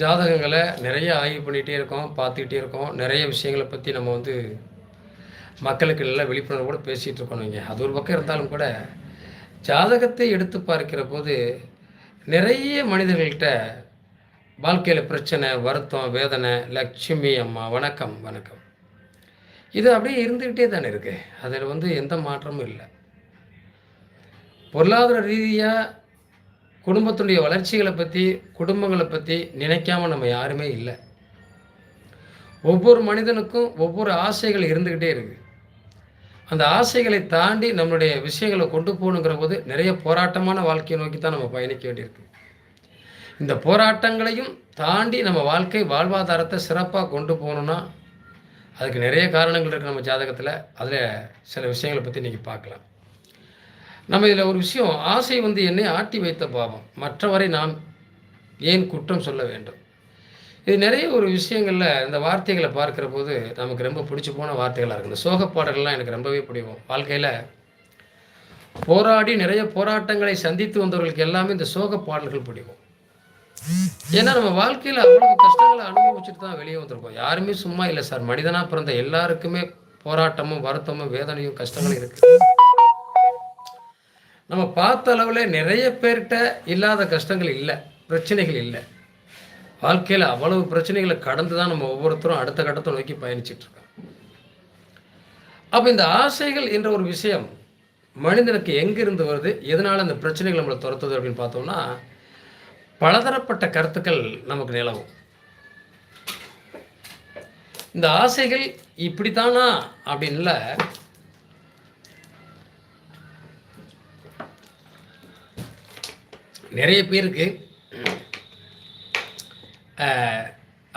ஜாதகங்களை நிறைய ஆய்வு பண்ணிகிட்டே இருக்கோம் பார்த்துக்கிட்டே இருக்கோம். நிறைய விஷயங்களை பற்றி நம்ம வந்து மக்களுக்கு இல்லை விழிப்புணர்வு கூட பேசிகிட்டு இருக்கோம் நீங்கள் அது ஒரு பக்கம் இருந்தாலும் கூட ஜாதகத்தை எடுத்து பார்க்கிற போது நிறைய மனிதர்கள்கிட்ட வாழ்க்கையில் பிரச்சனை வருத்தம் வேதனை லட்சுமி அம்மா வணக்கம் வணக்கம். இது அப்படியே இருந்துக்கிட்டே தானே இருக்குது அதில் வந்து எந்த மாற்றமும் இல்லை. பொருளாதார ரீதியாக குடும்பத்துடைய வளர்ச்சிகளை பற்றி குடும்பங்களை பற்றி நினைக்காம நம்ம யாருமே இல்லை. ஒவ்வொரு மனிதனுக்கும் ஒவ்வொரு ஆசைகள் இருந்துக்கிட்டே இருக்குது அந்த ஆசைகளை தாண்டி நம்மளுடைய விஷயங்களை கொண்டு போகணுங்கிற போது நிறைய போராட்டமான வாழ்க்கையை நோக்கி தான் நம்ம பயணிக்க வேண்டியிருக்கு. இந்த போராட்டங்களையும் தாண்டி நம்ம வாழ்க்கை வாழ்வாதாரத்தை சிறப்பாக கொண்டு போகணுன்னா அதுக்கு நிறைய காரணங்கள் இருக்குது நம்ம ஜாதகத்தில். அதில் சில விஷயங்களை பற்றி இன்றைக்கி பார்க்கலாம். நம்ம இதில் ஒரு விஷயம் ஆசை வந்து என்னை ஆட்டி வைத்த பாவம். மற்றவரை நாம் ஏன் குற்றம் சொல்ல வேண்டும்? இது நிறைய ஒரு விஷயங்களில் இந்த வார்த்தைகளை பார்க்குற போது நமக்கு ரொம்ப பிடிச்சி போன வார்த்தைகளாக இருக்குது. இந்த சோக பாடல்கள்லாம் எனக்கு ரொம்பவே பிடிக்கும். வாழ்க்கையில் போராடி நிறைய போராட்டங்களை சந்தித்து வந்தவர்களுக்கு எல்லாமே இந்த சோக பாடல்கள் பிடிக்கும். ஏன்னா நம்ம வாழ்க்கையில் அவ்வளவு கஷ்டங்களை அனுபவிச்சுட்டு தான் வெளியே வந்திருக்கோம். யாருமே சும்மா இல்லை சார். மனிதனாக பிறந்த எல்லாருக்குமே போராட்டமும் வருத்தமும் வேதனையும் கஷ்டங்களும் இருக்குது நம்ம பார்த்த அளவில் நிறைய பேர்கிட்ட இல்லாத கஷ்டங்கள் இல்லை பிரச்சனைகள் இல்லை. வாழ்க்கையில் அவ்வளவு பிரச்சனைகளை கடந்து தான் நம்ம ஒவ்வொருத்தரும் அடுத்த கட்டத்தை நோக்கி பயணிச்சிட்ருக்கோம் அப்போ இந்த ஆசைகள் என்ற ஒரு விஷயம் மனிதனுக்கு எங்கிருந்து வருது எதனால் அந்த பிரச்சனைகள் நம்மளை துரத்துது அப்படின்னு பார்த்தோம்னா பலதரப்பட்ட கருத்துக்கள் நமக்கு நிலவும். இந்த ஆசைகள் இப்படித்தானா அப்படின்ல நிறைய பேருக்கு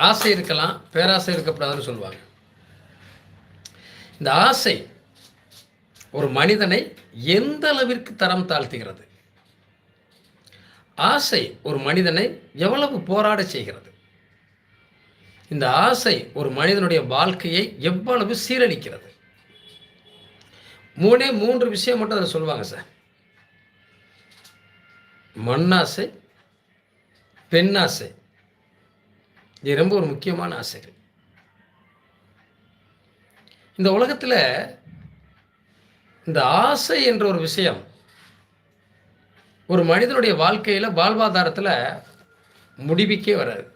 ஆசை இருக்கலாம் பேராசை இருக்கக்கூடாதுன்னு சொல்லுவாங்க. இந்த ஆசை ஒரு மனிதனை எந்த அளவிற்கு தரம் தாழ்த்துகிறது? ஆசை ஒரு மனிதனை எவ்வளவு போராட செய்கிறது? இந்த ஆசை ஒரு மனிதனுடைய வாழ்க்கையை எவ்வளவு சீரழிக்கிறது? மூணே மூன்று விஷயம் மட்டும் அதில் சொல்லுவாங்க சார். மண்ணாசை பெண்ணாசை. இது ரொம்ப ஒரு முக்கியமான ஆசைகள். இந்த உலகத்தில் இந்த ஆசை என்ற ஒரு விஷயம் ஒரு மனிதனுடைய வாழ்க்கையில் வாழ்வாதாரத்தில் முடிவுக்கே வராது.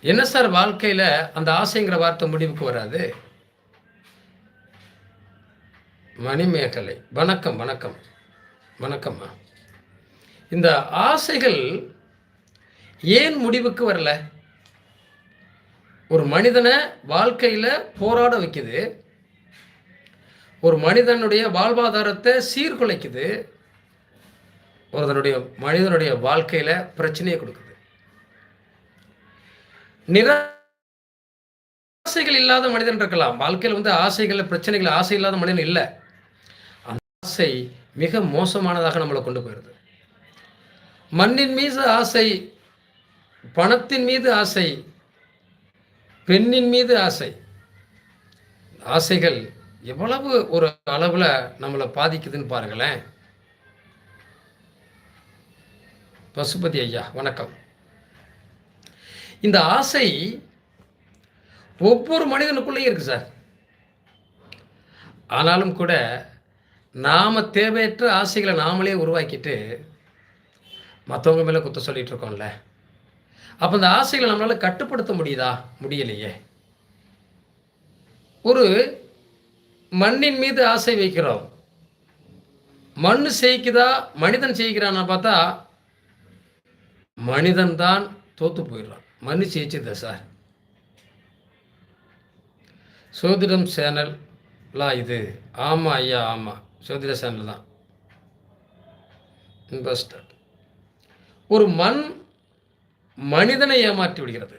என்ன சார் வாழ்க்கையில் அந்த ஆசைங்கிற வார்த்தை முடிவுக்கு வராது? மணிமேகலை. வணக்கம் வணக்கம். வணக்கம்மா. இந்த ஆசைகள் ஏன் முடிவுக்கு வரல? ஒரு மனிதனை வாழ்க்கையில் போராட வைக்குது. ஒரு மனிதனுடைய வாழ்வாதாரத்தை சீர்குலைக்குது. ஒருத்தனுடைய மனிதனுடைய வாழ்க்கையில் பிரச்சனையை கொடுக்குது. நிராசைகள் இல்லாத மனிதன் இருக்கலாம். வாழ்க்கையில் வந்து ஆசைகள் பிரச்சனைகள் ஆசை இல்லாத மனிதன் இல்லை. அந்த ஆசை மிக மோசமானதாக நம்மளை கொண்டு போயிடுது மண்ணின் மீது ஆசை பணத்தின் மீது ஆசை பெண்ணின் மீது ஆசை. ஆசைகள் எவ்வளவு ஒரு அளவில் நம்மளை பாதிக்குதுன்னு பாருங்களேன். பசுபதி ஐயா வணக்கம். இந்த ஆசை ஒவ்வொரு மனிதனுக்குள்ளேயும் இருக்கு சார். ஆனாலும் கூட நாம் தேவையற்ற ஆசைகளை நாமளே உருவாக்கிட்டு மற்றவங்க மேலே குத்த சொல்லிகிட்டு இருக்கோம்ல. அப்போ இந்த ஆசைகளை நம்மளால் கட்டுப்படுத்த முடியுதா? முடியலையே. ஒரு மண்ணின் மீது ஆசை வைக்கிறோம். மண் செய்க்குதா மனிதன் செய்கிறான்னு பார்த்தா மனிதன் தான் தோத்து போயிடுறான். மண் ஜெயிச்சதா சார்? சோதிடம் சேனல்லாம் இது. ஆமாம் ஐயா ஆமாம் சோதிட சேனல் தான். இன்வெஸ்டர் ஒரு மண் மனிதனை ஏமாற்றி விடுகிறது.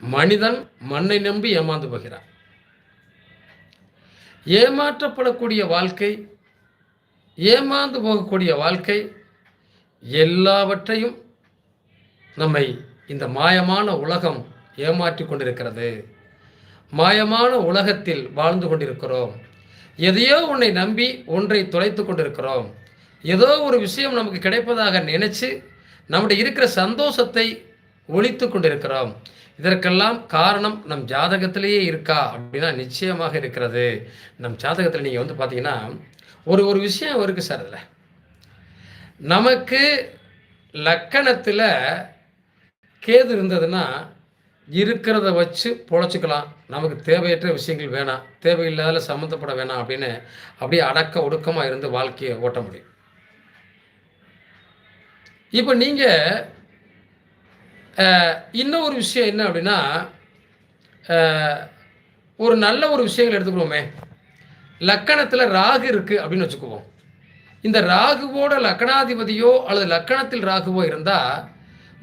மனிதன் மண்ணை நம்பி ஏமாந்து போகிறான். ஏமாற்றப்படக்கூடிய வாழ்க்கை ஏமாந்து போகக்கூடிய வாழ்க்கை எல்லாவற்றையும் நம்மை இந்த மாயமான உலகம் ஏமாற்றி கொண்டிருக்கிறது. மாயமான உலகத்தில் வாழ்ந்து கொண்டிருக்கிறோம். எதையோ உன்னை நம்பி ஒன்றை தொலைத்து கொண்டிருக்கிறோம். ஏதோ ஒரு விஷயம் நமக்கு கிடைப்பதாக நினைச்சு நம்முடைய இருக்கிற சந்தோஷத்தை ஒழித்து கொண்டிருக்கிறோம். இதற்கெல்லாம் காரணம் நம் ஜாதகத்திலேயே இருக்கா அப்படின்னா நிச்சயமாக இருக்கிறது. நம் ஜாதகத்தில் நீங்கள் வந்து பார்த்தீங்கன்னா ஒரு ஒரு விஷயம் இருக்குது சார் அதில். நமக்கு லக்கணத்தில் கேது இருந்ததுன்னா இருக்கிறத வச்சு பொழைச்சிக்கலாம். நமக்கு தேவையற்ற விஷயங்கள் வேணாம். தேவையில்லாத சம்மந்தப்பட வேணாம் அப்படின்னு அப்படியே அடக்க ஒடுக்கமாக இருந்து வாழ்க்கையை ஓட்ட முடியும். இப்போ நீங்கள் இன்னும் ஒரு விஷயம் என்ன அப்படின்னா ஒரு நல்ல ஒரு விஷயங்கள் எடுத்துக்கிறோமே லக்கணத்தில் ராகு இருக்குது அப்படின்னு வச்சுக்குவோம். இந்த ராகுவோட லக்கணாதிபதியோ அல்லது லக்கணத்தில் ராகுவோ இருந்தால்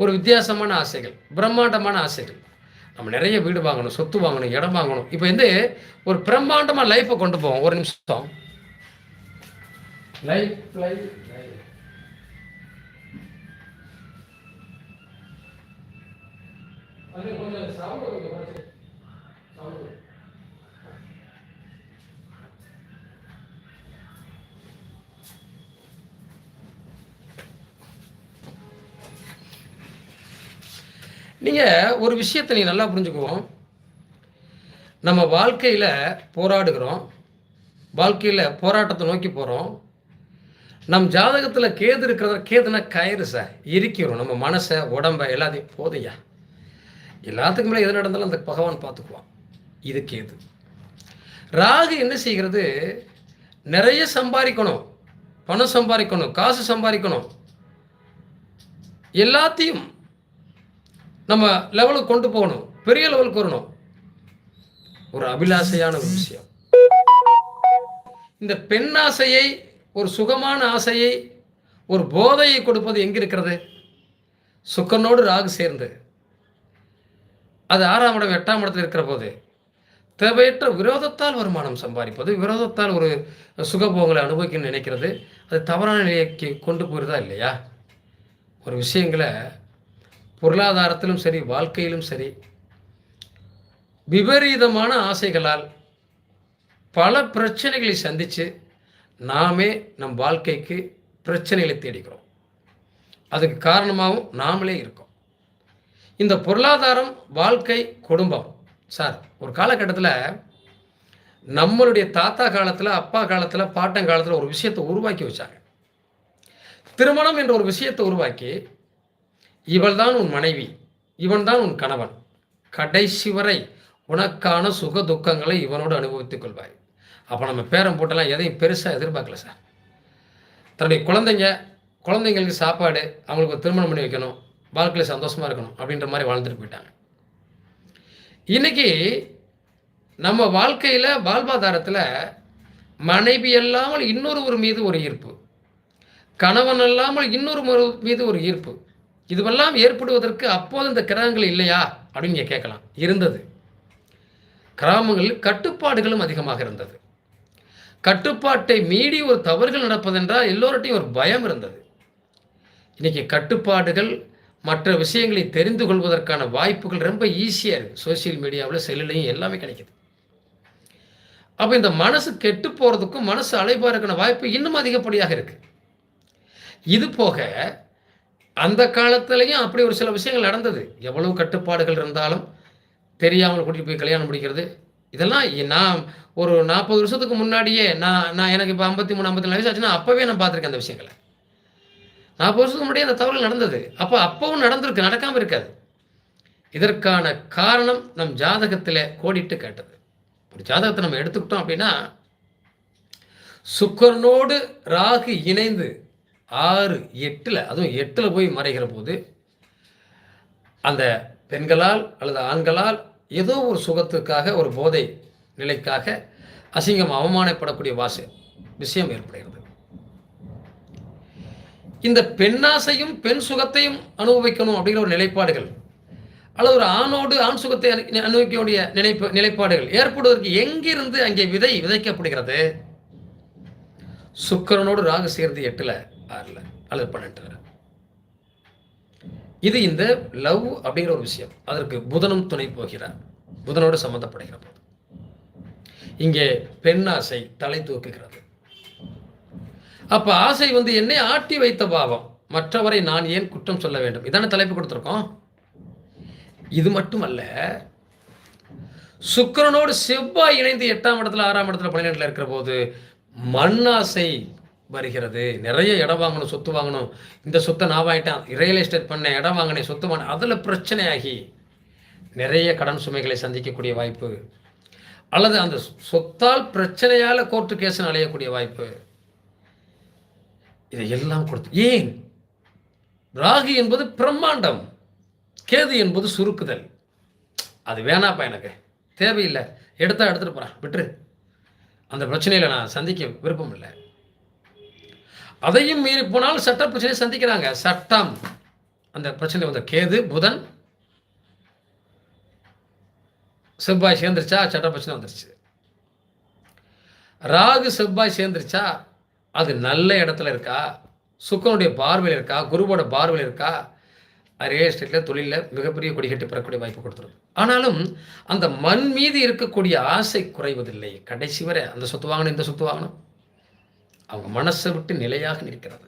ஒரு வித்தியாசமான ஆசைகள் பிரம்மாண்டமான ஆசைகள். நம்ம நிறைய வீடு வாங்கணும் சொத்து வாங்கணும் இடம் வாங்கணும். இப்போ வந்து ஒரு பிரம்மாண்டமாக லைஃப்பை கொண்டு போவோம். ஒரு நிமிஷம். லைஃப் லைஃப் கொஞ்சம் சவுண்ட் சவுண்ட். நீங்கள் ஒரு விஷயத்தை நீ நல்லா புரிஞ்சுக்குவோம் நம்ம வாழ்க்கையில் போராடுகிறோம். வாழ்க்கையில் போராட்டத்தை நோக்கி போகிறோம் நம் ஜாதகத்தில் கேது இருக்கிறத கேதுனா கயிறு சார். இருக்கிறோம். நம்ம மனசை உடம்பை எல்லாத்தையும் போதையா எல்லாத்துக்கும் மேலே எது நடந்தாலும் அந்த பகவான் பார்த்துக்குவான். இது கேது ராகு என்ன செய்கிறது? நிறைய சம்பாதிக்கணும். பணம் சம்பாதிக்கணும். காசு சம்பாதிக்கணும். எல்லாத்தையும் நம்ம லெவலுக்கு கொண்டு போகணும். பெரிய லெவலுக்கு வரணும். ஒரு அபிலாசையான ஒரு விஷயம். இந்த பெண் ஆசையை ஒரு சுகமான ஆசையை ஒரு போதையை கொடுப்பது எங்கே இருக்கிறது? சுக்கனோடு ராகு சேர்ந்து. அது ஆறாம் இடம் எட்டாம் இடத்தில் இருக்கிற போது தேவையற்ற விரோதத்தால் வருமானம் சம்பாதிப்பது விரோதத்தால் ஒரு சுகபோகங்களை அனுபவிக்கணும்னு நினைக்கிறது அது தவறான நிலைக்கு கொண்டு போயிருதா இல்லையா? ஒரு விஷயங்களை பொருளாதாரத்திலும் சரி வாழ்க்கையிலும் சரி விபரீதமான ஆசைகளால் பல பிரச்சனைகளை சந்தித்து நாமே நம் வாழ்க்கைக்கு பிரச்சனைகளை தேடிக்கிறோம். அதுக்கு காரணமாகவும் நாமளே இருக்கோம். இந்த பொருளாதாரம் வாழ்க்கை குடும்பம். சார் ஒரு காலகட்டத்தில் நம்மளுடைய தாத்தா காலத்தில் அப்பா காலத்தில் பாட்டன் காலத்தில் ஒரு விஷயத்தை உருவாக்கி வச்சாங்க. திருமணம் என்ற ஒரு விஷயத்தை உருவாக்கி இவள்தான் உன் மனைவி இவன்தான் உன் கணவன். கடைசி வரை உனக்கான சுக துக்கங்களை இவனோடு அனுபவித்துக் கொள்வாய். அப்போ நம்ம பேரம் போட்டெல்லாம் எதையும் பெருசாக எதிர்பார்க்கல சார். தன்னுடைய குழந்தைங்க குழந்தைங்களுக்கு சாப்பாடு அவங்களுக்கு திருமணம் பண்ணி வைக்கணும். வாழ்க்கையில் சந்தோஷமாக இருக்கணும் அப்படின்ற மாதிரி வாழ்ந்துட்டு போயிட்டாங்க. இன்னைக்கு நம்ம வாழ்க்கையில் வாழ்வாதாரத்தில் மனைவி அல்லாமல் இன்னொருவர் மீது ஒரு ஈர்ப்பு கணவன் அல்லாமல் இன்னொரு மீது ஒரு ஈர்ப்பு இதுவெல்லாம் ஏற்படுவதற்கு அப்போது இந்த கிரகங்கள் இல்லையா அப்படின்னு நீங்கள் கேட்கலாம். இருந்தது. கிராமங்களில் கட்டுப்பாடுகளும் அதிகமாக இருந்தது. கட்டுப்பாட்டை மீறி ஒரு தவறுகள் நடப்பதென்றால் எல்லோர்ட்டையும் ஒரு பயம் இருந்தது. இன்னைக்கு கட்டுப்பாடுகள் மற்ற விஷயங்களை தெரிந்து கொள்வதற்கான வாய்ப்புகள் ரொம்ப ஈஸியாக இருக்குது சோசியல் மீடியாவில் செல்லுலையும் எல்லாமே கிடைக்குது. அப்போ இந்த மனசு கெட்டு போகிறதுக்கும் மனசு அலைபாருக்கான வாய்ப்பு இன்னும் அதிகப்படியாக இருக்குது இது போக அந்த காலத்துலேயும் அப்படி ஒரு சில விஷயங்கள் நடந்தது. எவ்வளவு கட்டுப்பாடுகள் இருந்தாலும் தெரியாமல் கூட்டிகிட்டு போய் கல்யாணம் முடிக்கிறது. இதெல்லாம் நான் ஒரு நாற்பது வருஷத்துக்கு முன்னாடியே நான் நான் எனக்கு இப்போ ஐம்பத்தி மூணு ஐம்பத்தி நாலு வயசு ஆச்சுன்னா அப்போவே நான் பார்த்துருக்கேன் அந்த விஷயங்களை. நாற்பது வருஷத்துக்கு முன்னாடியே அந்த தவறுகள் நடந்தது. அப்போ அப்பவும் நடந்திருக்கு நடக்காமல் இருக்காது. இதற்கான காரணம் நம் ஜாதகத்தில் கோடிட்டு கேட்டது. ஒரு ஜாதகத்தை நம்ம எடுத்துக்கிட்டோம் அப்படின்னா சுக்கரனோடு ராகு இணைந்து ஆறு எட்டில் அதுவும் எட்டில் போய் மறைகிற போது அந்த பெண்களால் அல்லது ஆண்களால் ஏதோ ஒரு சுகத்துக்காக ஒரு போதை நிலைக்காக அசிங்கம் அவமானப்படக்கூடிய வாசு விஷயம் ஏற்படுகிறது. இந்த பெண்ணாசையும் பெண் சுகத்தையும் அனுபவிக்கணும் அப்படிங்கிற ஒரு நிலைப்பாடுகள். அல்லது ஒரு ஆணோடு ஆண் சுகத்தை அனு- அனுபவிக்கக்கூடிய நினைப்பு நிலைப்பாடுகள். ஏற்படுவதற்கு எங்கிருந்து அங்கே விதை விதைக்கப்படுகிறது? சுக்கிரனோடு ராகு சேர்ந்து எட்டுல ஆறுல அல்லது பன்னெண்டுல. இது இந்த லவ் அப்படிங்கிற ஒரு விஷயம். அதற்கு புதனும் துணை போகிறார். புதனோடு சம்மந்தப்படுகிற போது. இங்கே பெண் ஆசை தலை தூக்குகிறது. அப்ப ஆசை வந்து என்னை ஆட்டி வைத்த பாவம். மற்றவரை நான் ஏன் குற்றம் சொல்ல வேண்டும்? இதான தலைப்பு கொடுத்துருக்கோம். இது மட்டுமல்ல சுக்கரனோடு செவ்வாய் இணைந்து எட்டாம் இடத்துல ஆறாம் இடத்துல பன்னிரெண்டுல இருக்கிற போது மண்ணாசை வருகிறது. நிறைய இடம் வாங்கணும் சொத்து வாங்கணும். இந்த சொத்தை நான் வாங்கிட்டேன் ரியல் எஸ்டேட் பண்ணேன் இடம் வாங்கினேன் சொத்து வாங்கினேன். அதில் பிரச்சனையாகி நிறைய கடன் சுமைகளை சந்திக்கக்கூடிய வாய்ப்பு. அல்லது அந்த சொத்தால் பிரச்சனையால் கோர்ட்டு கேஸ் அலையக்கூடிய வாய்ப்பு. இதையெல்லாம் கொடுத்து ஏன்? ராகு என்பது பிரம்மாண்டம் கேது என்பது சுருக்குதல். அது வேணாப்பா எனக்கு. தேவையில்லை. எடுத்தா எடுத்துகிட்டு போகிறேன் விட்டுரு. அந்த பிரச்சனையில் நான் சந்திக்க விருப்பம் இல்லை. அதையும் மீறி போனால் சட்ட பிரச்சனையை சந்திக்கிறாங்க. சட்டம். அந்த பிரச்சனை வந்த கேது புதன் செவ்வாய் சேர்ந்துருச்சா? சட்ட பிரச்சனை வந்துருச்சு. ராகு செவ்வாய் சேர்ந்துருச்சா? அது நல்ல இடத்துல இருக்கா? சுக்கனுடைய பார்வையில் இருக்கா? குருவோட பார்வையில் இருக்கா? ரியல் எஸ்டேட்டில் தொழிலில் மிகப்பெரிய கொடிகட்டி பெறக்கூடிய வாய்ப்பு கொடுத்துருது ஆனாலும் அந்த மண் மீது இருக்கக்கூடிய ஆசை குறைவதில்லை. கடைசி வரை அந்த சொத்து வாங்கணும் இந்த சொத்து வாங்கணும். அவங்க மனசை விட்டு நிலையாக நிற்கிறது.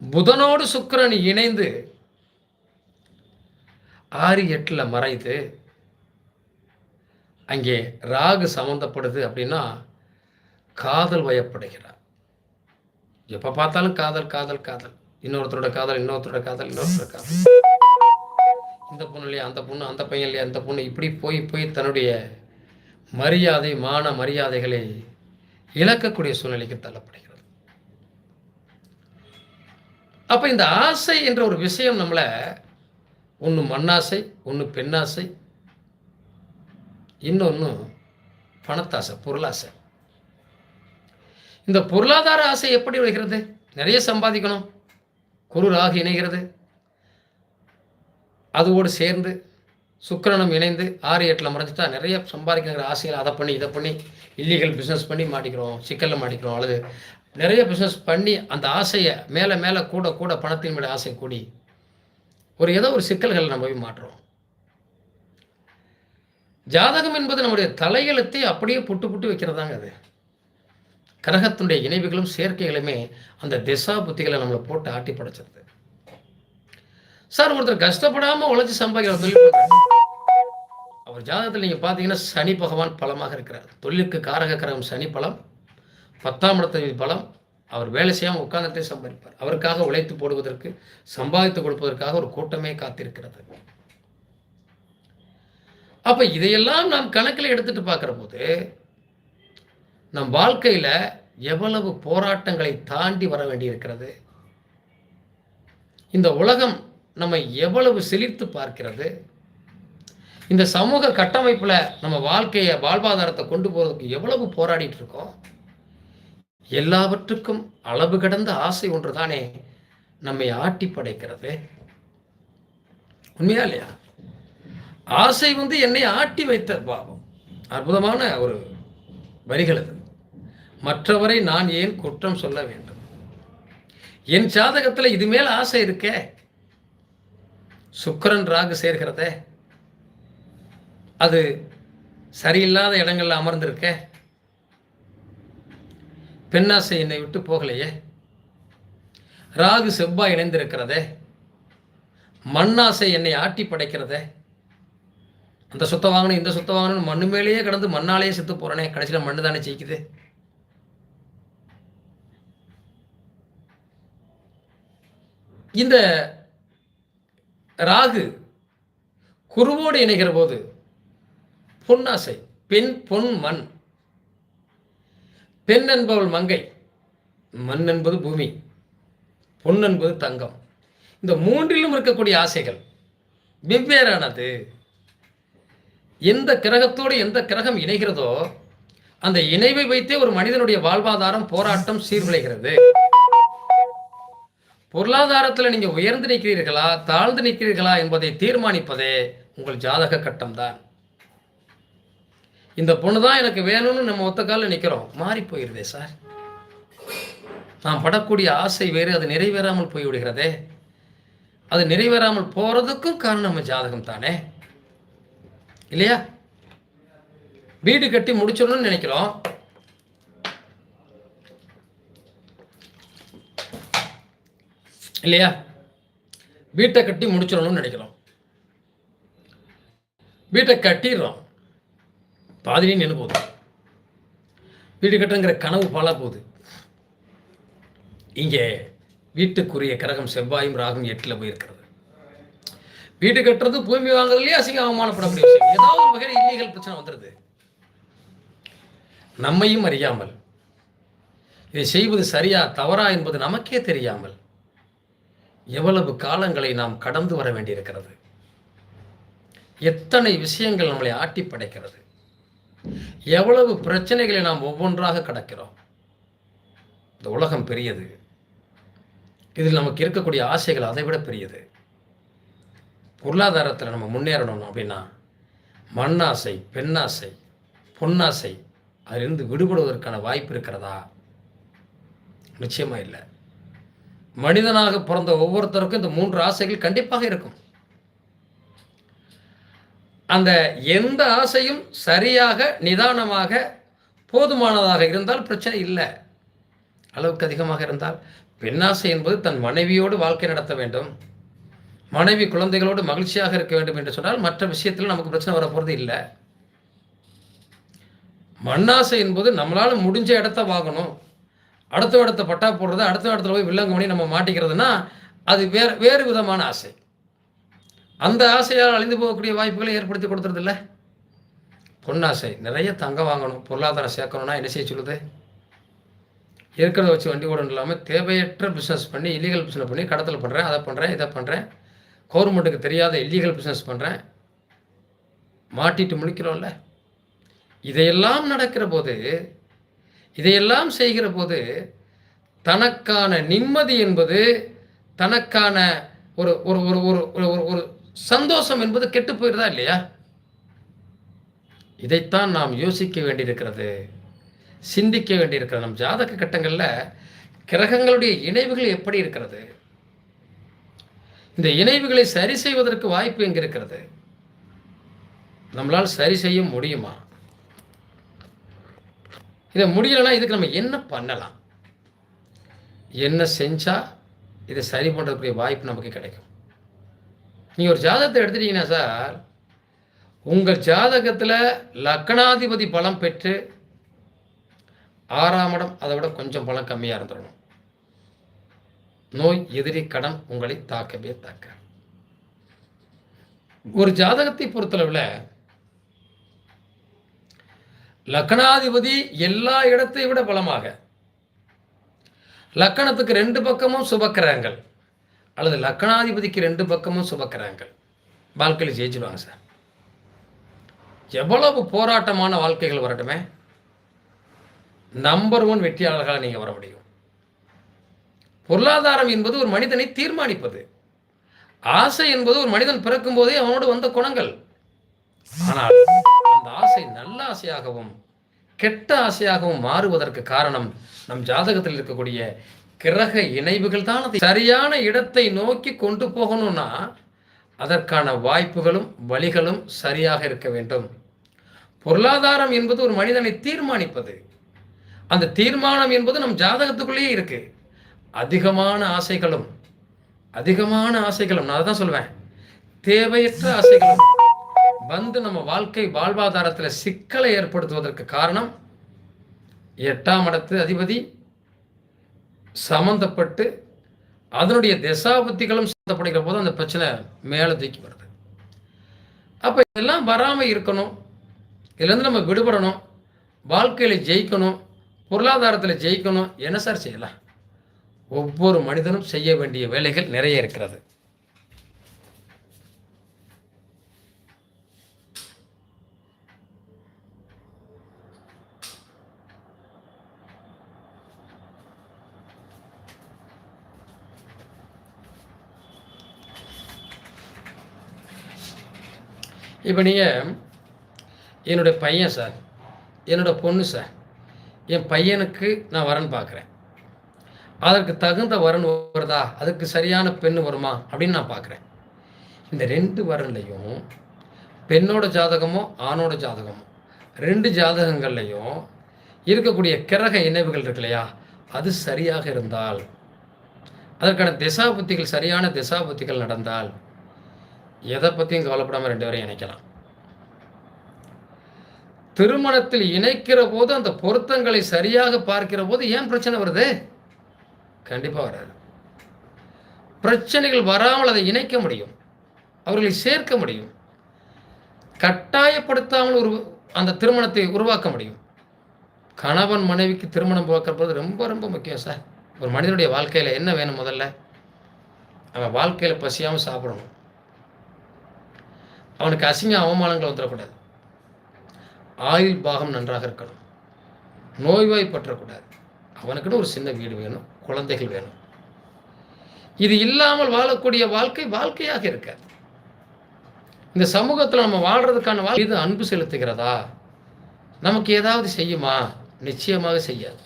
புதனோடு சுக்கரன் இணைந்து ஆறு எட்டில் மறைந்து அங்கே ராகு சம்மந்தப்படுது அப்படின்னா காதல் வயப்படுகிறார். எப்போ பார்த்தாலும் காதல் காதல் காதல். இன்னொருத்தரோட காதல் இன்னொருத்தரோட காதல் இன்னொருத்தரோட காதல். இந்த பொண்ணு இல்லையா அந்த பொண்ணு அந்த பையன் இல்லையா அந்த பொண்ணு இப்படி போய் போய் தன்னுடைய மரியாதை மான மரியாதைகளை இழக்கக்கூடிய சூழ்நிலைக்கு தள்ளப்படுகிறது. அப்போ இந்த ஆசை என்ற ஒரு விஷயம் நம்மளை ஒன்று மண்ணாசை ஒன்று பெண்ணாசை இன்னொன்று பணத்தாசை பொருளாசை. இந்த பொருளாதார ஆசை எப்படி வருகிறது நிறைய சம்பாதிக்கணும். குரு ராகு இணைகிறது. அதோடு சேர்ந்து சுக்கிரனும் இணைந்து ஆறு எட்டில் மறைஞ்சிட்டா நிறைய சம்பாதிக்கிற ஆசையில் அதை பண்ணி இதை பண்ணி இல்லீகல் பிஸ்னஸ் பண்ணி மாட்டிக்கிறோம் சிக்கலில் மாட்டிக்கிறோம் அல்லது நிறைய பிஸ்னஸ் பண்ணி அந்த ஆசையை மேலே மேலே கூட கூட பணத்தின் மேலே ஆசை கூடி ஒரு ஏதோ ஒரு சிக்கல்கள் நம்ம போய் மாட்டுறோம் ஜாதகம் என்பது நம்முடைய தலையெழுத்தை அப்படியே புட்டு புட்டு வைக்கிறதாங்க அது. கிரகத்தினுடைய இணைவுகளும் சேர்க்கைகளுமே அந்த திசா புத்திகளை நம்மளை போட்டு ஆட்டி படைச்சிருது. சார் ஒருத்தர் கஷ்டப்படாம உழைச்சி சம்பாதிக்கிற தொழில் அவர் ஜாதகத்தில் நீங்க பார்த்தீங்கன்னா சனி பகவான் பலமாக இருக்கிறார். தொழிலுக்கு காரக கிரகம் சனி பலம் பத்தாம் இடத்து பலம். அவர் வேலை செய்யாமல் உட்கார்ந்துட்டே சம்பாதிப்பார். அவருக்காக உழைத்து போடுவதற்கு சம்பாதித்து கொடுப்பதற்காக ஒரு கூட்டமே காத்திருக்கிறது. அப்போ இதையெல்லாம் நாம் கணக்கில் எடுத்துட்டு பார்க்கிற போது நம் வாழ்க்கையில் எவ்வளவு போராட்டங்களை தாண்டி வர வேண்டியிருக்கிறது? இந்த உலகம் நம்மை எவ்வளவு சிலிர்த்து பார்க்கிறது? இந்த சமூக கட்டமைப்பில் நம்ம வாழ்க்கையை வாழ்வாதாரத்தை கொண்டு போகிறதுக்கு எவ்வளவு போராடிட்டு இருக்கோம் எல்லாவற்றுக்கும் அளவு கடந்த ஆசை ஒன்று தானே நம்மை ஆட்டி படைக்கிறது? உண்மையா இல்லையா? ஆசை வந்து என்னை ஆட்டி வைத்த பாவம். அற்புதமான ஒரு வரிகள் அது. மற்றவரை நான் ஏன் குற்றம் சொல்ல வேண்டும்? என் ஜாதகத்தில் இது மேல் ஆசை இருக்கே. சுக்கரன் ராகு சேர்கிறதே. அது சரியில்லாத இடங்களில் அமர்ந்திருக்க. பெண்ணாசை என்னை விட்டு போகலையே. ராகு செவ்வாய் இணைந்திருக்கிறதே. மண்ணாசை என்னை ஆட்டி படைக்கிறதே. அந்த சொத்தை வாங்கணும் இந்த சொத்தை வாங்கணும்னு மண்ணு மேலேயே கிடந்து மண்ணாலேயே செத்து போகிறேனே கடைசியில் மண்ணு தானே ஜெயிக்குது? இந்த ராகு குருவோடு இணைகிற போது பொன்னாசை பெண் பொன் மண். பெண் என்பவள் மங்கை மண் என்பது பூமி பொன் என்பது தங்கம். இந்த மூன்றிலும் இருக்கக்கூடிய ஆசைகள் வெவ்வேறானது. எந்த கிரகத்தோடு எந்த கிரகம் இணைகிறதோ அந்த இணைவை வைத்தே ஒரு மனிதனுடைய வாழ்வாதாரம் போராட்டம் சீர்குலைகிறது. பொருளாதாரத்தில் நீங்கள் உயர்ந்து நிற்கிறீர்களா தாழ்ந்து நிற்கிறீர்களா என்பதை தீர்மானிப்பதே உங்கள் ஜாதக கட்டம்தான். இந்த பொண்ணு தான் எனக்கு வேணும்னு நம்ம ஒத்த காலில் நிற்கிறோம் மாறி போயிருதே சார். நாம் படக்கூடிய ஆசை வேறு அது நிறைவேறாமல் போய்விடுகிறதே. அது நிறைவேறாமல் போகிறதுக்கும் காரணம் நம்ம ஜாதகம் தானே. இல்லையா? வீடு கட்டி முடிச்சிடணும்னு நினைக்கிறோம். இல்லையா? வீட்டை கட்டி முடிச்சிடணும்னு நினைக்கிறோம். வீட்டை கட்டிடுறோம். பாதிலே நின்று போகுது. வீடு கட்டுங்கிற கனவு பாழா போகுது. இங்கே வீட்டுக்குரிய கிரகம் செவ்வாயும் ராகும் எட்டில் போயிருக்கிறது. வீடு கட்டுறது பூமி வாங்குறதுலயே அசிங்க அவமானப்படக்கூடிய விஷயம். ஏதாவது ஒரு வகையில் இல்லீகல் பிரச்சனை வந்துடுது நம்மையும் அறியாமல் இதை செய்வது சரியா தவறா என்பது நமக்கே தெரியாமல் எவ்வளவு காலங்களை நாம் கடந்து வர வேண்டியிருக்கிறது? எத்தனை விஷயங்கள் நம்மளை ஆட்டி படைக்கிறது? எவ்வளவு பிரச்சனைகளை நாம் ஒவ்வொன்றாக கடக்கிறோம்? இந்த உலகம் பெரியது. இதில் நமக்கு இருக்கக்கூடிய ஆசைகள் அதை விட பெரியது. பொருளாதாரத்தில் நம்ம முன்னேறணும் அப்படின்னா மண்ணாசை பெண்ணாசை பொன்னாசை அதிலிருந்து விடுபடுவதற்கான வாய்ப்பு இருக்கிறதா? நிச்சயமாக இல்லை. மனிதனாக பிறந்த ஒவ்வொருத்தருக்கும் இந்த மூன்று ஆசைகள் கண்டிப்பாக இருக்கும். அந்த எந்த ஆசையும் சரியாக நிதானமாக போதுமானதாக இருந்தால் பிரச்சனை இல்லை. அளவுக்கு அதிகமாக இருந்தால் பெண்ணாசை என்பது தன் மனைவியோடு வாழ்க்கை நடத்த வேண்டும். மனைவி குழந்தைகளோடு மகிழ்ச்சியாக இருக்க வேண்டும் என்று சொன்னால் மற்ற விஷயத்தில் நமக்கு பிரச்சனை வரப்போகிறது இல்லை. மண்ணாசை என்பது நம்மளால் முடிஞ்ச இடத்த வாங்கணும். அடுத்த இடத்த பட்டா போடுறது அடுத்த இடத்துல போய் வில்லங்க பண்ணி நம்ம மாட்டிக்கிறதுனா அது வேறு வேறு விதமான ஆசை. அந்த ஆசையால் அழிந்து போகக்கூடிய வாய்ப்புகளை ஏற்படுத்தி கொடுத்துறதில்ல பொன்னாசை. நிறைய தங்கம் வாங்கணும். பொருளாதாரம் சேர்க்கணும்னா என்ன செய்ய சொல்லுது? இருக்கிறத வச்சு வண்டி ஓடணும் இல்லாமல் தேவையற்ற பிஸ்னஸ் பண்ணி இல்லீகல் பிஸ்னஸ் பண்ணி கடத்தல் பண்ணுறேன் அதை பண்ணுறேன் இதை பண்ணுறேன் கவர்மெண்ட்டுக்கு தெரியாத இல்லீகல் பிஸ்னஸ் பண்ணுறேன் மாட்டிட்டு முழிக்கிறோம்ல. இதையெல்லாம் நடக்கிற போது இதையெல்லாம் செய்கிற போது தனக்கான நிம்மதி என்பது தனக்கான ஒரு ஒரு ஒரு ஒரு ஒரு ஒரு ஒரு சந்தோஷம் என்பது கெட்டு போயிருதா இல்லையா? இதைத்தான் நாம் யோசிக்க வேண்டியிருக்கிறது. சிந்திக்க வேண்டியிருக்கிறது. நம் ஜாதக கட்டங்களில் கிரகங்களுடைய இணைவுகள் எப்படி இருக்கிறது? இந்த இணைவுகளை சரி செய்வதற்கு வாய்ப்பு எங்கே இருக்கிறது நம்மளால் சரி செய்ய முடியுமா? இதை முடியலைன்னா இதுக்கு நம்ம என்ன பண்ணலாம்? என்ன செஞ்சால் இதை சரி பண்ணுறதுக்குரிய வாய்ப்பு நமக்கு கிடைக்கும்? நீங்கள் ஒரு ஜாதகத்தை எடுத்துட்டீங்கன்னா சார் உங்கள் ஜாதகத்தில் லக்னாதிபதி பலம் பெற்று ஆறாம் இடம் அதை விட கொஞ்சம் பலம் கம்மியாக இருந்துடணும். நோய் எதிரி கடன் உங்களை தாக்கவே தாக்க ஒரு ஜாதகத்தை பொறுத்தளவில் லக்னாதிபதி எல்லா இடத்தை விட பலமாக. லக்கணத்துக்கு ரெண்டு பக்கமும் சுபக்கிரகங்கள். அல்லது லக்கணாதிபதிக்கு ரெண்டு பக்கமும் சுபக்கிரகங்கள். வாழ்க்கையில் ஜெயிச்சிடுவாங்க சார். எவ்வளவு போராட்டமான வாழ்க்கைகள் வரட்டுமே? நம்பர் ஒன் வெற்றியாளர்களாக நீங்கள் வர முடியும். பொருளாதாரம் என்பது ஒரு மனிதனை தீர்மானிப்பது. ஆசை என்பது ஒரு மனிதன் பிறக்கும் போதே அவனோடு வந்த குணங்கள். ஆனால் அந்த ஆசை நல்ல ஆசையாகவும் கெட்ட ஆசையாகவும் மாறுவதற்கு காரணம் நம் ஜாதகத்தில் இருக்கக்கூடிய கிரக இணைவுகள் தான். சரியான இடத்தை நோக்கி கொண்டு போகணும்னா அதற்கான வாய்ப்புகளும் வழிகளும் சரியாக இருக்க வேண்டும். பொருளாதாரம் என்பது ஒரு மனிதனை தீர்மானிப்பது. அந்த தீர்மானம் என்பது நம் ஜாதகத்துக்குள்ளேயே இருக்கு. அதிகமான ஆசைகளும் அதிகமான ஆசைகளும் நான் தான் சொல்லுவேன் தேவையற்ற ஆசைகளும். வந்து நம்ம வாழ்க்கை வாழ்வாதாரத்தில் சிக்கலை ஏற்படுத்துவதற்கு காரணம் எட்டாம் இடத்து அதிபதி சம்மந்தப்பட்டு அதனுடைய தசாபத்திகளும் சம்மந்தப்படுகிற போது அந்த பிரச்சனை மேலே தூக்கி வருது. அப்போ இதெல்லாம் வராமல் இருக்கணும். இதுலேருந்து நம்ம விடுபடணும். வாழ்க்கையில் ஜெயிக்கணும். பொருளாதாரத்தில் ஜெயிக்கணும். என்ன சார் செய்யலாம்? ஒவ்வொரு மனிதனும் செய்ய வேண்டிய வேலைகள் நிறைய இருக்கிறது. இப்போ நீங்கள் என்னுடைய பையன் சார் என்னோட பொண்ணு சார் என் பையனுக்கு நான் வரன் பார்க்குறேன் அதற்கு தகுந்த வரன் வருதா? அதுக்கு சரியான பெண் வருமா? அப்படின்னு நான் பார்க்குறேன் இந்த ரெண்டு வரன்லையும் பெண்ணோட ஜாதகமோ ஆணோட ஜாதகமோ ரெண்டு ஜாதகங்கள்லையும் இருக்கக்கூடிய கிரக இணைவுகள் இருக்கு இல்லையா? அது சரியாக இருந்தால் அதற்கான திசாபுத்திகள் சரியான திசாபுத்திகள் நடந்தால் எதை பற்றியும் கவலைப்படாமல் ரெண்டு பேரையும் இணைக்கலாம். திருமணத்தில் இணைக்கிற போது அந்த பொருத்தங்களை சரியாக பார்க்கிற போது ஏன் பிரச்சனை வருது? கண்டிப்பாக வராது. பிரச்சனைகள் வராமல் அதை இணைக்க முடியும். அவர்களை சேர்க்க முடியும். கட்டாயப்படுத்தாமல் ஒரு அந்த திருமணத்தை உருவாக்க முடியும். கணவன் மனைவிக்கு திருமணம் பார்க்கறது ரொம்ப ரொம்ப முக்கியம் சார். ஒரு மனிதனுடைய வாழ்க்கையில் என்ன வேணும் முதல்ல? அவன் வாழ்க்கையில் பசியாமல் சாப்பிடணும். அவனுக்கு அசிங்க அவமானங்கள் வந்துடக்கூடாது. ஆயுள் பாகம் நன்றாக இருக்கணும். நோய்வாய் பற்றக்கூடாது. அவனுக்குன்னு ஒரு சின்ன வீடு வேணும் குழந்தைகள் வேணும். இது இல்லாமல் வாழக்கூடிய வாழ்க்கை வாழ்க்கையாக இருக்காது இந்த சமூகத்தில் நம்ம வாழ்கிறதுக்கான வாழ்க்கை இது அன்பு செலுத்துகிறதா? நமக்கு ஏதாவது செய்யுமா? நிச்சயமாக செய்யாது.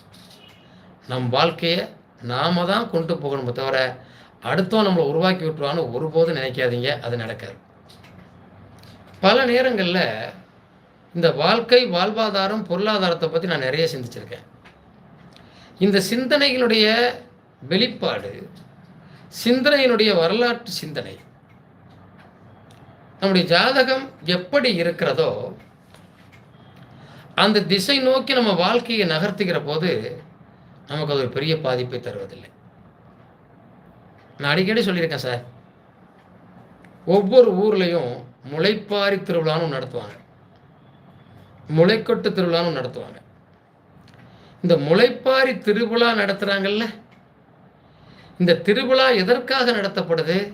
நம் வாழ்க்கையை நாம தான் கொண்டு போகணுமே தவிர அடுத்தவன் நம்மளை உருவாக்கி விட்டுருவான்னு ஒருபோதும் நினைக்காதீங்க. அது நடக்காது. பல நேரங்களில் இந்த வாழ்க்கை வாழ்வாதாரம் பொருளாதாரத்தை பற்றி நான் நிறைய சிந்திச்சிருக்கேன். இந்த சிந்தனைகளுடைய வெளிப்பாடு சிந்தனையினுடைய வரலாற்று சிந்தனை நம்முடைய ஜாதகம் எப்படி இருக்கிறதோ அந்த திசை நோக்கி நம்ம வாழ்க்கையை நகர்த்துகிற போது நமக்கு அது ஒரு பெரிய பாதிப்பை தருவதில்லை. நான் அடிக்கடி சொல்லியிருக்கேன் சார். ஒவ்வொரு ஊர்லேயும் முளைப்பாரி திருவிழான்னு நடத்துவாங்க. முளைக்கொட்டு திருவிழான்னு நடத்துவாங்க. இந்த முளைப்பாரி திருவிழா நடத்துகிறாங்கல்ல இந்த திருவிழா எதற்காக நடத்தப்படுது?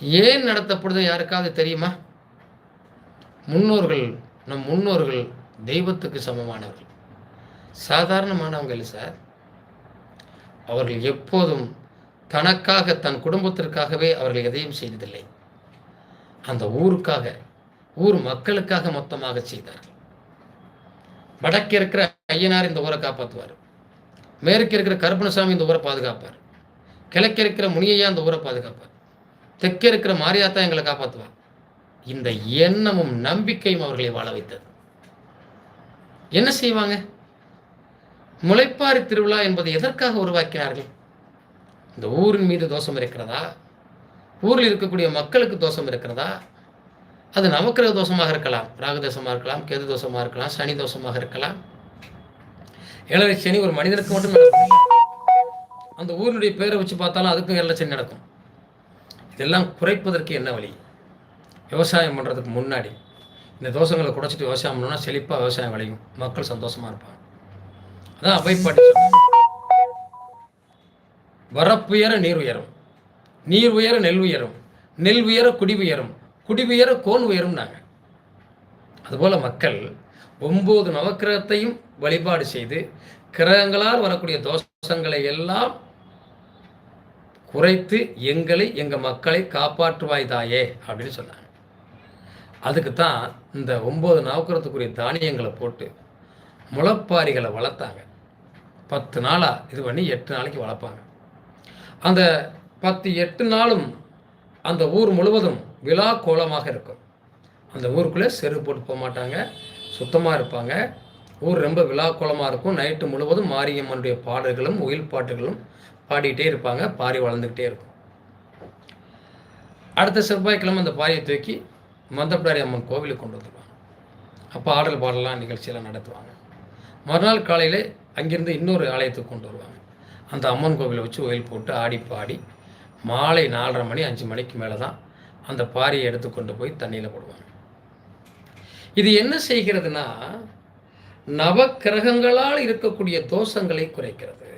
ஏன் நடத்தப்படுது? யாருக்காவது தெரியுமா? முன்னோர்கள் நம் முன்னோர்கள் தெய்வத்துக்கு சமமானவர்கள். சாதாரணமானவங்க இல்லை சார். அவர்கள் எப்போதும் தனக்காக தன் குடும்பத்திற்காகவே அவர்கள் எதையும் செய்ததில்லை. அந்த ஊருக்காக ஊர் மக்களுக்காக மொத்தமாக செய்தார்கள். வடக்கு இருக்கிற ஐயனார் இந்த ஊரை காப்பாற்றுவார் மேற்கு இருக்கிற கருப்பணசாமி இந்த ஊரை பாதுகாப்பார். கிழக்கு இருக்கிற முனியையா இந்த ஊரை பாதுகாப்பார். தெற்கே இருக்கிற மாரியாத்தா எங்களை காப்பாற்றுவார் இந்த எண்ணமும் நம்பிக்கையும் அவர்களை வாழ வைத்தது. என்ன செய்வாங்க? முளைப்பாரி திருவிழா என்பதை எதற்காக உருவாக்கினார்கள்? இந்த ஊரின் மீது தோஷம் இருக்கிறதா? ஊரில் இருக்கக்கூடிய மக்களுக்கு தோஷம் இருக்கிறதா? அது நமக்கிற தோஷமாக இருக்கலாம். ராகு தோஷமாக இருக்கலாம் கேது தோஷமாக இருக்கலாம் சனி தோஷமாக இருக்கலாம். ஏழரை சனி ஒரு மனிதனுக்கு மட்டும் நடக்கும் அந்த ஊரினுடைய பேரை வச்சு பார்த்தாலும் அதுக்கும் ஏழரை சனி நடக்கும். இதெல்லாம் குறைப்பதற்கு என்ன வழி? விவசாயம் பண்ணுறதுக்கு முன்னாடி இந்த தோஷங்களை குறைச்சிட்டு விவசாயம் பண்ணோம்னா செழிப்பாக விவசாயம் விளையும். மக்கள் சந்தோஷமாக இருப்பாங்க. அதான் அவைப்பாட்டி வரப்புயர நீர் உயரும். நீர் உயர நெல் உயரும் நெல் உயர குடி உயரும் குடி உயர கோன் உயரும்னாங்க. அதுபோல் மக்கள் ஒம்பது நவக்கிரகத்தையும் வழிபாடு செய்து கிரகங்களால் வரக்கூடிய தோஷங்களை எல்லாம் குறைத்து எங்களை எங்கள் மக்களை காப்பாற்றுவாய் தாயே அப்படின்னு சொன்னாங்க. அதுக்கு தான் இந்த ஒம்பது நவக்கிரகத்துக்குரிய தானியங்களை போட்டு முளப்பாரிகளை வளர்த்தாங்க. பத்து நாளாக இது பண்ணி எட்டு நாளைக்கு வளர்ப்பாங்க. அந்த பத்து எட்டு நாளும் அந்த ஊர் முழுவதும் விழா கோலமாக இருக்கும். அந்த ஊருக்குள்ளே செருப்பு போட்டு போக மாட்டாங்க சுத்தமாக இருப்பாங்க. ஊர் ரொம்ப விழா கோலமாக இருக்கும். நைட்டு முழுவதும் மாரியம்மனுடைய பாடல்களும் உயில் பாட்டுகளும் பாடிக்கிட்டே இருப்பாங்க பாரி வளர்ந்துக்கிட்டே இருக்கும். அடுத்த செவ்வாய்க்கிழமை அந்த பாரியை தூக்கி மந்தப்பிடாரி அம்மன் கோவிலுக்கு கொண்டு வந்துடுவாங்க. அப்போ ஆடல் பாடலாம் நிகழ்ச்சியெல்லாம் நடத்துவாங்க. மறுநாள் காலையில் அங்கேருந்து இன்னொரு ஆலயத்துக்கு கொண்டு வருவாங்க. அந்த அம்மன் கோவிலை வச்சு ஒயில் போட்டு ஆடி பாடி மாலை நாலரை மணி அஞ்சு மணிக்கு மேலே தான் அந்த பாரியை எடுத்து கொண்டு போய் தண்ணியில் போடுவாங்க. இது என்ன செய்கிறதுனா நவக்கிரகங்களால் இருக்கக்கூடிய தோஷங்களை குறைக்கிறது.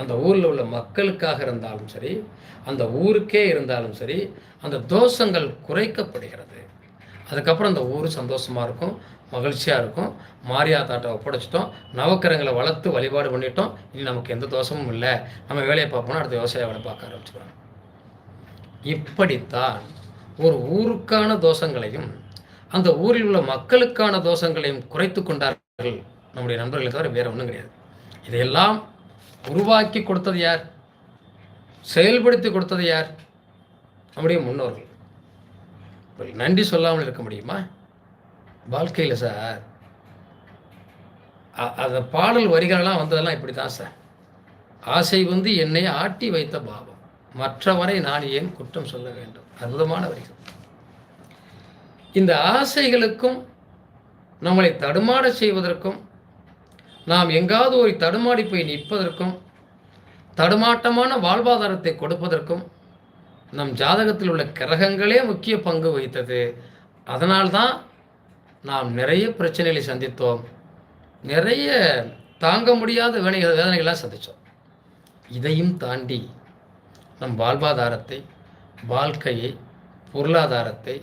அந்த ஊரில் உள்ள மக்களுக்காக இருந்தாலும் சரி அந்த ஊருக்கே இருந்தாலும் சரி அந்த தோஷங்கள் குறைக்கப்படுகிறது. அதுக்கப்புறம் அந்த ஊர் சந்தோஷமாக இருக்கும் மகிழ்ச்சியாக இருக்கும். மாரியாத்தாட்டை ஒப்படைச்சிட்டோம் நவக்கரங்களை வளர்த்து வழிபாடு பண்ணிட்டோம். இனி நமக்கு எந்த தோஷமும் இல்லை. நம்ம வேலையை பார்ப்போம்னா அடுத்த விவசாய வேலை பார்க்க ஆரம்பிச்சிடுவாங்க இப்படித்தான் ஒரு ஊருக்கான தோஷங்களையும் அந்த ஊரில் உள்ள மக்களுக்கான தோஷங்களையும் குறைத்து கொண்டார்கள் நம்முடைய நண்பர்களை தவிர வேறு ஒன்றும் கிடையாது. இதையெல்லாம் உருவாக்கி கொடுத்தது யார்? செயல்படுத்தி கொடுத்தது யார்? நம்முடைய முன்னோர்கள். நன்றி சொல்லாமல் இருக்க முடியுமா? வாழ்க்கையில் சார் அந்த பாடல் வரிகளெல்லாம் வந்ததெல்லாம் இப்படி தான் சார். ஆசை வந்து என்னை ஆட்டி வைத்த பாவம். மற்றவரை நான் ஏன் குற்றம் சொல்ல வேண்டும்? அற்புதமான வரிகள். இந்த ஆசைகளுக்கும் நம்மளை தடுமாட செய்வதற்கும் நாம் எங்காவது ஒரு தடுமாடி போய் நிற்பதற்கும் தடுமாட்டமான வாழ்வாதாரத்தை கொடுப்பதற்கும் நம் ஜாதகத்தில் உள்ள கிரகங்களே முக்கிய பங்கு வகித்தது. அதனால்தான் நாம் நிறைய பிரச்சனைகளை சந்தித்தோம். நிறைய தாங்க முடியாத வேலை வேதனைகள்லாம் சந்தித்தோம். இதையும் தாண்டி நம் வாழ்வாதாரத்தை வாழ்க்கையை பொருளாதாரத்தை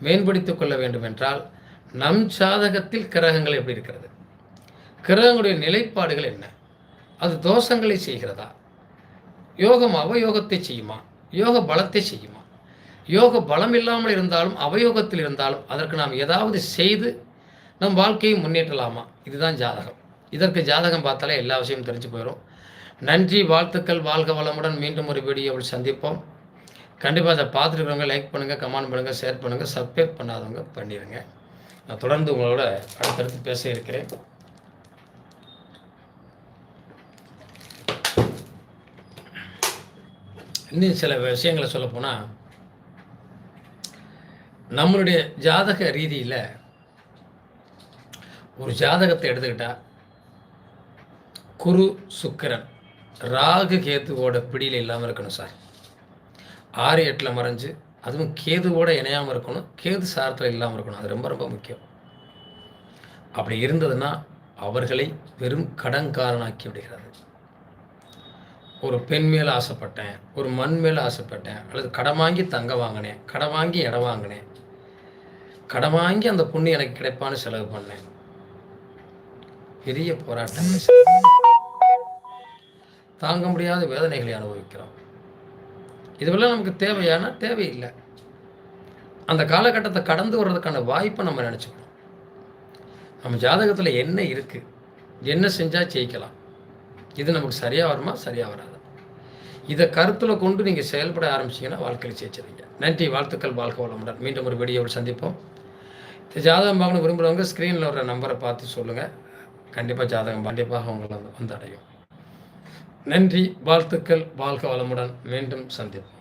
மேம்படுத்திக் கொள்ள வேண்டும் என்றால் நம் சாதகத்தில் கிரகங்கள் எப்படி இருக்கிறது? கிரகங்களுடைய நிலைப்பாடுகள் என்ன? அது தோஷங்களை செய்கிறதா? யோகம் அவயோகத்தை செய்யுமா? யோக பலத்தை செய்யுமா? யோக பலம் இல்லாமல் இருந்தாலும் அவயோகத்தில் இருந்தாலும் அதற்கு நாம் ஏதாவது செய்து நம் வாழ்க்கையை முன்னேற்றலாமா? இதுதான் ஜாதகம். இதற்கு ஜாதகம் பார்த்தாலே எல்லா விஷயமும் தெரிஞ்சு போயிடும் நன்றி வாழ்த்துக்கள் வாழ்க வளமுடன் மீண்டும் ஒரு வீடியோவில் சந்திப்போம். கண்டிப்பாக அதை பார்த்துருக்கிறவங்க லைக் பண்ணுங்கள் கமெண்ட் பண்ணுங்கள் ஷேர் பண்ணுங்கள் சப்ஸ்கிரைப் பண்ணாதவங்க பண்ணிடுங்க நான் தொடர்ந்து உங்களோட அடுத்தடுத்து பேச இருக்கிறேன். இன்னும் சில விஷயங்களை சொல்லப்போனால் நம்மளுடைய ஜாதக ரீதியில் ஒரு ஜாதகத்தை எடுத்துக்கிட்டால் குரு சுக்கரன் ராகு கேதுவோட பிடியில் இல்லாமல் இருக்கணும் சார். ஆறு எட்டில் மறைஞ்சு அதுவும் கேதுவோட இணையாமல் இருக்கணும் கேது சாரத்தில் இல்லாமல் இருக்கணும். அது ரொம்ப ரொம்ப முக்கியம். அப்படி இருந்ததுன்னா அவர்களை வெறும் கடன்காரனாக்கி விடுகிறது. ஒரு பெண் மேலே ஆசைப்பட்டேன் ஒரு மண் மேலே ஆசைப்பட்டேன் அல்லது கடன் வாங்கி தங்க வாங்கினேன் கடன் வாங்கி இடம் வாங்கினேன் கடன் வாங்கி அந்த பொண்ணு எனக்கு கிடைப்பான்னு செலவு பண்ணேன். பெரிய போராட்டம். தாங்க முடியாத வேதனைகளை அனுபவிக்கிறோம். இதுவெல்லாம் நமக்கு தேவையான? தேவையில்லை. அந்த காலகட்டத்தை கடந்து வர்றதுக்கான வாய்ப்பை நம்ம நினச்சிக்கணும். நம்ம ஜாதகத்தில் என்ன இருக்குது என்ன செஞ்சால் ஜெயிக்கலாம்? இது நமக்கு சரியாக வருமா சரியாக வராது? இதை கருத்தில் கொண்டு நீங்கள் செயல்பட ஆரம்பிச்சிங்கன்னா வாழ்க்கையில் ஜெயிச்சிருங்க நன்றி வாழ்த்துக்கள் வாழ்க்கை வளமுடன். மீண்டும் ஒரு வீடியோவில் சந்திப்போம். இந்த ஜாதகம் பார்க்கணும் விரும்புகிறவங்க ஸ்க்ரீனில் வர நம்பரை பார்த்து சொல்லுங்கள் கண்டிப்பாக ஜாதகம் கண்டிப்பாக உங்களை வந்து அடையும் நன்றி வாழ்த்துக்கள் வாழ்க வளமுடன். மீண்டும் சந்திப்போம்.